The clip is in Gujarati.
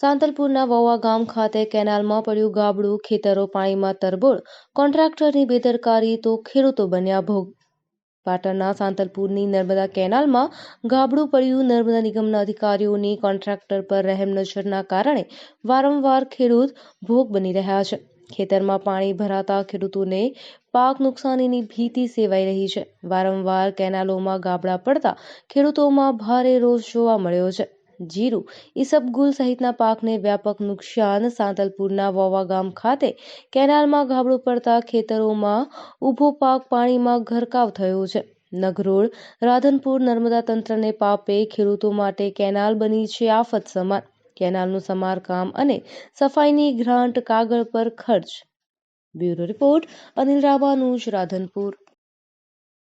સાંતલપુરના વવા ગામ ખાતે કેનાલમાં પડ્યું ગાબડું, ખેતરો પાણીમાં તરબોળ, કોન્ટ્રાક્ટરની બેદરકારી તો ખેડૂતો બન્યા ભોગ. પાટણના સાંતલપુરની નર્મદા કેનાલમાં ગાબડું પડ્યું નર્મદા નિગમના અધિકારીઓની કોન્ટ્રાક્ટર પર રહેમ નજરના કારણે વારંવાર ખેડૂત ભોગ બની રહ્યા છે. ખેતરમાં પાણી ભરાતા ખેડૂતોને પાક નુકસાનીની ભીતિ સેવાઈ રહી છે. વારંવાર કેનાલોમાં ગાબડા પડતા ખેડૂતોમાં ભારે રોષ જોવા મળ્યો છે. જીરું. ઈસબગુલ સહિતના પાકને વ્યાપક નુકસાન સાંતલપુરના વોવા ગામ ખાતે કેનાલમાં ગાબડું પડતા ખેતરોમાં ઊભો પાક પાણીમાં ગરકાવ થયો છે. નગરોળ, રાધનપુર, નર્મદા તંત્રને પાપે ખેડૂતો માટે કેનાલ બની છે આફત સમાન. કેનાલનું સમારકામ અને સફાઈની ગ્રાન્ટ કાગળ પર ખર્ચ. Bureau report Anil Ramanuj Radhanpur.